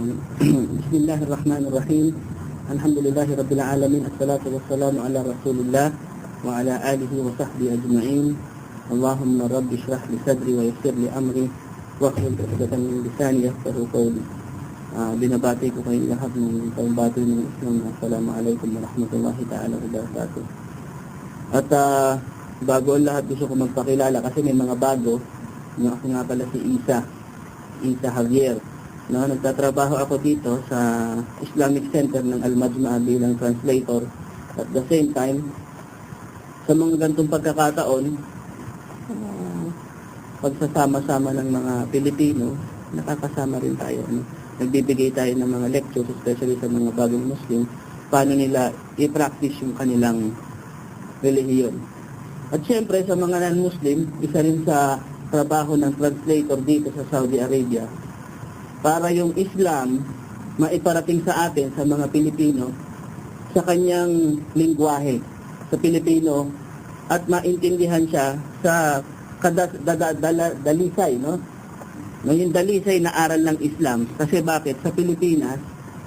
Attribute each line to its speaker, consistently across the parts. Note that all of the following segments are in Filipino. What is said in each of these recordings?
Speaker 1: بسم الله الرحمن الرحيم الحمد لله رب العالمين الصلاة والسلام على رسول الله وعلى آله وصحبه أجمعين اللهم رب اشرح لي صدري ويسر لي أمري واحلل عقدة من لساني يفقه قولي Ah, binabati ko kayong lahat ng pambati ng Islam. Assalamualaikum warahmatullahi ta'ala wabarakatuh. At ah, bago ang lahat gusto ko magpakilala kasi may mga bago. Yung ako nga pala si Isa. Isa Javier. No, nagtatrabaho ako dito sa Islamic Center ng Al-Majma bilang translator. At the same time, sa mga gantong pagkakataon, ah, pagsasama-sama ng mga Pilipino, nakakasama rin tayo. Ano? Nagbibigay tayo ng mga lectures, especially sa mga bagong Muslim, paano nila i-practice yung kanilang relihiyon. At syempre, sa mga non-Muslim, isa rin sa trabaho ng translator dito sa Saudi Arabia, para yung Islam maiparating sa atin, sa mga Pilipino, sa kanyang lingwahe, sa Pilipino, at maintindihan siya sa kadas, dada, dala, dalisay, no? Ngayon dalisay na aral ng Islam. Kasi bakit? Sa Pilipinas,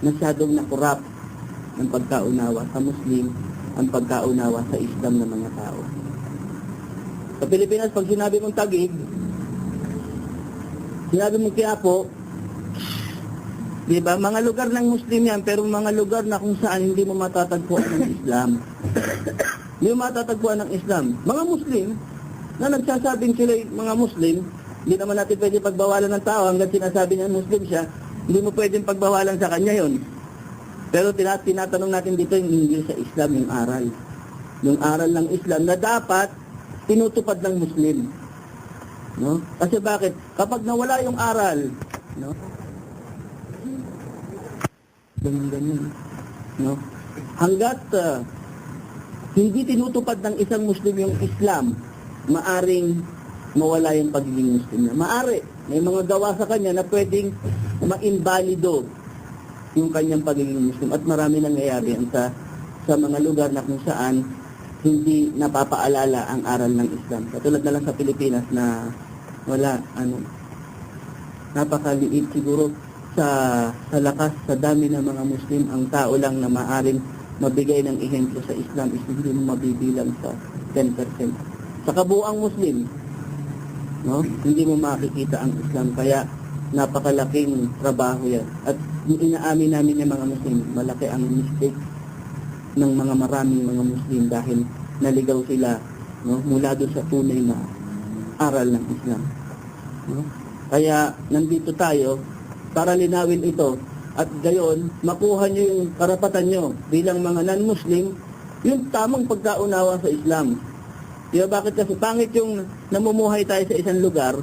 Speaker 1: masyadong nakurap ang pagkaunawa sa Muslim, ang pagkaunawa sa Islam ng mga tao. Sa Pilipinas, pag sinabi mong tagig, sinabi mong Quiapo, di ba? Mga lugar ng Muslim yan, pero mga lugar na kung saan hindi mo matatagpuan ng Islam. hindi mo matatagpuan ng Islam. Mga Muslim, na nagsasabing sila mga Muslim, hindi naman natin pwede pagbawalan ng tao hanggang sinasabi niya Muslim siya, hindi mo pwedeng pagbawalan sa kanya yon. Pero tina tinatanong natin dito yung hindi sa Islam, yung aral. Yung aral ng Islam na dapat tinutupad ng Muslim. No? Kasi bakit? Kapag nawala yung aral, no? Ganyan, ganyan. No? Hanggat uh, hindi tinutupad ng isang Muslim yung Islam, maaring mawala yung pagiging Muslim niya. Maari. May mga gawa sa kanya na pwedeng ma-invalido yung kanyang pagiging Muslim. At marami nangyayari yan sa, sa mga lugar na kung saan hindi napapaalala ang aral ng Islam. Katulad na lang sa Pilipinas na wala, ano, napakaliit siguro sa, sa lakas, sa dami ng mga Muslim, ang tao lang na maaring mabigay ng ehemplo sa Islam is hindi mo mabibilang sa 10%. Sa kabuang Muslim, no? Hindi mo makikita ang Islam kaya napakalaking trabaho yan. At inaamin namin ng mga Muslim, malaki ang mistake ng mga maraming mga Muslim dahil naligaw sila no? mula doon sa tunay na aral ng Islam. No? Kaya nandito tayo para linawin ito at gayon makuha nyo yung karapatan nyo bilang mga non-Muslim yung tamang pagkaunawa sa Islam. Di ba bakit kasi pangit yung namumuhay tayo sa isang lugar,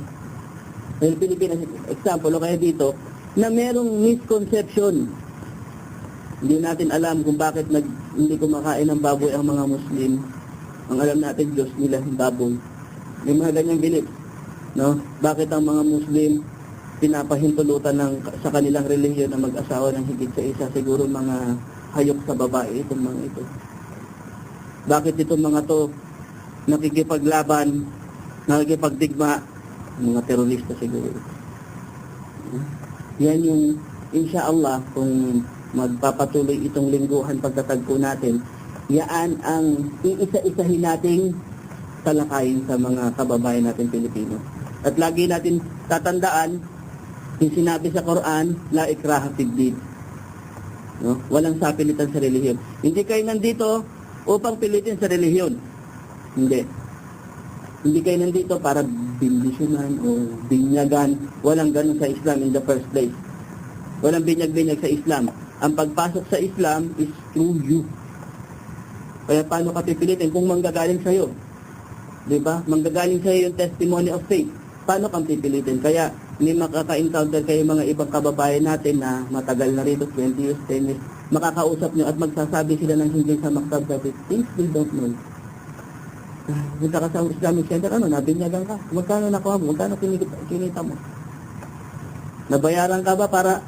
Speaker 1: sa Pilipinas, example, o kaya dito, na merong misconception. Hindi natin alam kung bakit nag, hindi kumakain ng baboy ang mga Muslim. Ang alam natin, Diyos nila, yung baboy. May mga ganyang bilip. No? Bakit ang mga Muslim pinapahintulutan ng, sa kanilang relihiyon na mag-asawa ng higit sa isa? Siguro mga hayok sa babae, itong mga ito. Bakit itong mga to nakikipaglaban, nakikipagdigma, mga terorista siguro. Yan yung, insya Allah, kung magpapatuloy itong lingguhan pagtatagpo natin, yaan ang iisa-isahin nating talakayin sa mga kababayan natin Pilipino. At lagi natin tatandaan, yung sinabi sa Quran, la ikraha fid. No? Walang sapilitan sa relihiyon. Hindi kayo nandito upang pilitin sa relihiyon. Hindi. Hindi kayo nandito para bindisyonan o binyagan. Walang ganun sa Islam in the first place. Walang binyag-binyag sa Islam. Ang pagpasok sa Islam is through you. Kaya paano ka pipilitin kung manggagaling sa'yo? Di ba? Manggagaling sa'yo yung testimony of faith. Paano kang pipilitin? Kaya hindi makaka-encounter kayo mga ibang kababayan natin na matagal na rito, 20 years, 10 years, makakausap nyo at magsasabi sila ng hindi sa maktab sabi, things they don't know. Ah, Punta ka sa Islamic Center, ano, nabinyagan ka. Magkano nakuha mo? Magkano kinita, mo? Nabayaran ka ba para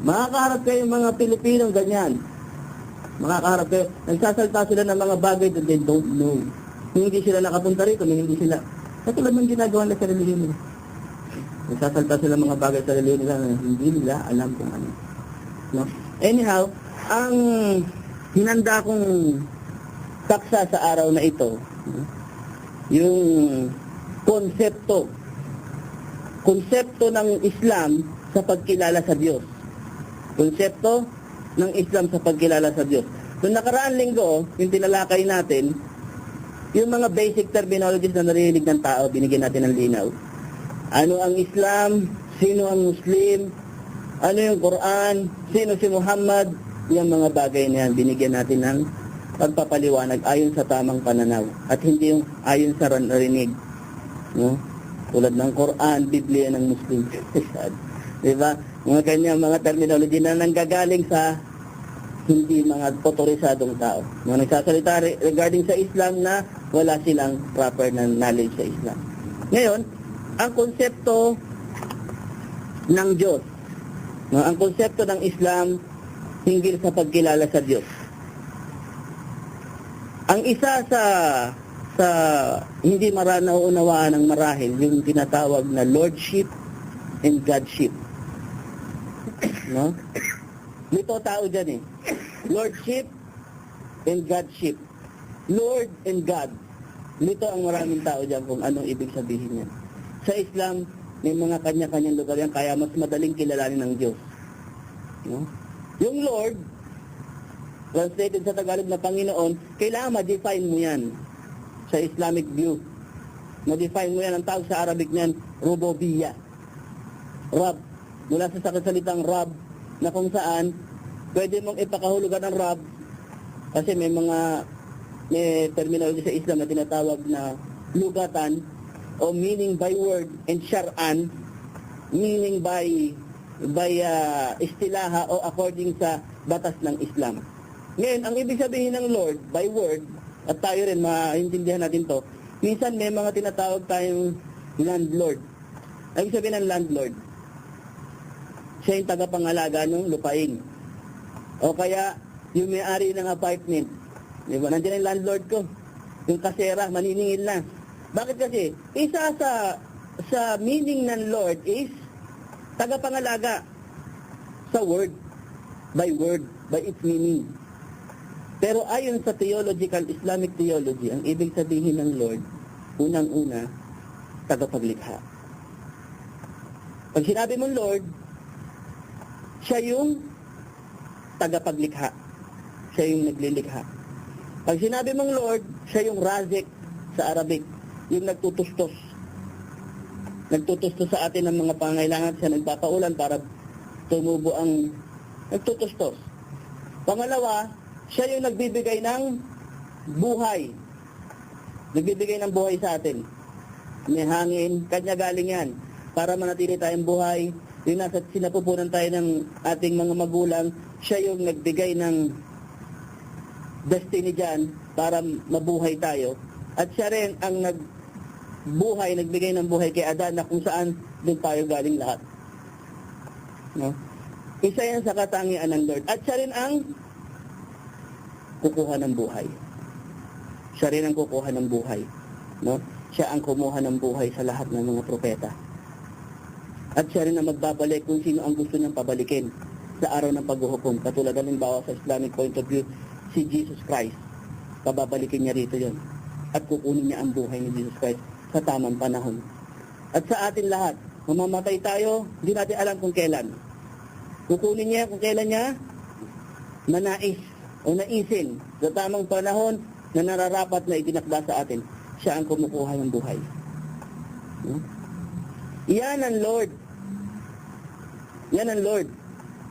Speaker 1: makakaharap kayo mga Pilipinong ganyan? Makakaharap kayo. Nagsasalta sila ng mga bagay that they don't know. Hindi sila nakapunta rito, hindi sila. Katulad ng ginagawa nila sa relihiyon nila. Nagsasalta sila mga bagay sa reliyon nila na hindi nila alam kung ano. No? Anyhow, ang hinanda kong taksa sa araw na ito, yung konsepto, konsepto ng Islam sa pagkilala sa Diyos. Konsepto ng Islam sa pagkilala sa Diyos. Noong nakaraan linggo, yung tinalakay natin, yung mga basic terminologies na narinig ng tao, binigyan natin ng linaw. Ano ang Islam? Sino ang Muslim? Ano yung Quran? Sino si Muhammad? Yung mga bagay na yan, binigyan natin ng pagpapaliwanag ayon sa tamang pananaw at hindi yung ayon sa narinig. No? Tulad ng Quran, Biblia ng Muslim. Di ba? Mga kanya mga terminology na nanggagaling sa hindi mga otorisadong tao. Mga nagsasalita re- regarding sa Islam na wala silang proper na knowledge sa Islam. Ngayon, ang konsepto ng Diyos, no, ang konsepto ng Islam hinggil sa pagkilala sa Diyos. Ang isa sa sa hindi mara nauunawaan ng marahil yung tinatawag na lordship and godship. No? Lito tao dyan eh. Lordship and godship. Lord and God. Lito ang maraming tao dyan kung anong ibig sabihin yan. Sa Islam, may mga kanya-kanyang lugar yan, kaya mas madaling kilalanin ng Diyos. No? Yung Lord, translated sa Tagalog na Panginoon, kailangan ma-define mo yan sa Islamic view. Ma-define mo yan, ang tawag sa Arabic niyan, Rubobiya. Rab. Mula sa sakasalitang Rab, na kung saan, pwede mong ipakahulugan ng Rab, kasi may mga may terminology sa Islam na tinatawag na lugatan o meaning by word and syar'an meaning by by uh, istilaha o according sa batas ng Islam. Ngayon, ang ibig sabihin ng Lord by word at tayo rin maintindihan natin to. Minsan may mga tinatawag tayong landlord. Ang ibig sabihin ng landlord, siya yung tagapangalaga ng lupain. O kaya, yung may-ari ng apartment. Di ba? Nandiyan yung landlord ko. Yung kasera, maniningil na. Bakit kasi? Isa sa sa meaning ng Lord is tagapangalaga sa word. By word. By its meaning. Pero ayon sa theological, Islamic theology, ang ibig sabihin ng Lord, unang-una, tagapaglikha. Pag sinabi mong Lord, siya yung tagapaglikha. Siya yung naglilikha. Pag sinabi mong Lord, siya yung razik sa Arabic, yung nagtutustos. Nagtutustos sa atin ng mga pangailangan, siya nagpapaulan para tumubo ang nagtutustos. Pangalawa, siya yung nagbibigay ng buhay. Nagbibigay ng buhay sa atin. May hangin, kanya galing yan. Para manatili tayong buhay, yung nasa sinapupunan tayo ng ating mga magulang, siya yung nagbigay ng destiny dyan para mabuhay tayo. At siya rin ang nagbuhay, nagbigay ng buhay kay Adan na kung saan doon tayo galing lahat. No? Isa yan sa katangian ng Lord. At siya rin ang kukuha ng buhay. Siya rin ang kukuha ng buhay. No? Siya ang kumuha ng buhay sa lahat ng mga propeta. At siya rin ang magbabalik kung sino ang gusto niyang pabalikin sa araw ng paghuhukom. Katulad halimbawa sa Islamic point of view, si Jesus Christ. Pababalikin niya rito yon At kukunin niya ang buhay ni Jesus Christ sa tamang panahon. At sa atin lahat, mamamatay tayo, hindi natin alam kung kailan. Kukunin niya kung kailan niya manais o naisin sa tamang panahon na nararapat na itinakda sa atin. Siya ang kumukuha ng buhay. Hmm? Yan ang Lord. Yan ang Lord.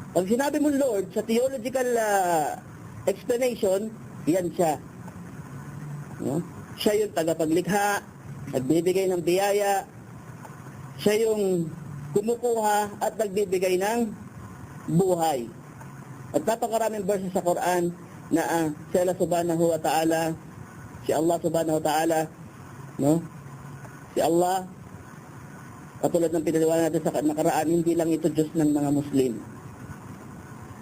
Speaker 1: Pag sinabi mo Lord, sa theological uh, explanation, yan siya. No? Siya yung tagapaglikha, nagbibigay ng biyaya, siya yung kumukuha at nagbibigay ng buhay. At napakaraming verses sa Quran na uh, si Allah subhanahu wa ta'ala, si Allah subhanahu wa ta'ala, no? Si Allah, katulad ng pinaliwanag natin sa nakaraan, hindi lang ito Diyos ng mga Muslim.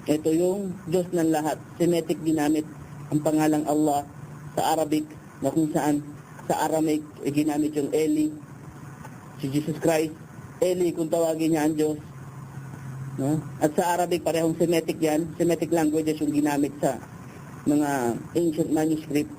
Speaker 1: Ito yung Diyos ng lahat. Semitic ginamit ang pangalang Allah sa Arabic na kung saan sa Aramaic eh, ginamit yung Eli, si Jesus Christ, Eli kung tawagin niya ang Diyos. No? At sa Arabic, parehong Semitic yan. Semitic languages yung ginamit sa mga ancient manuscript.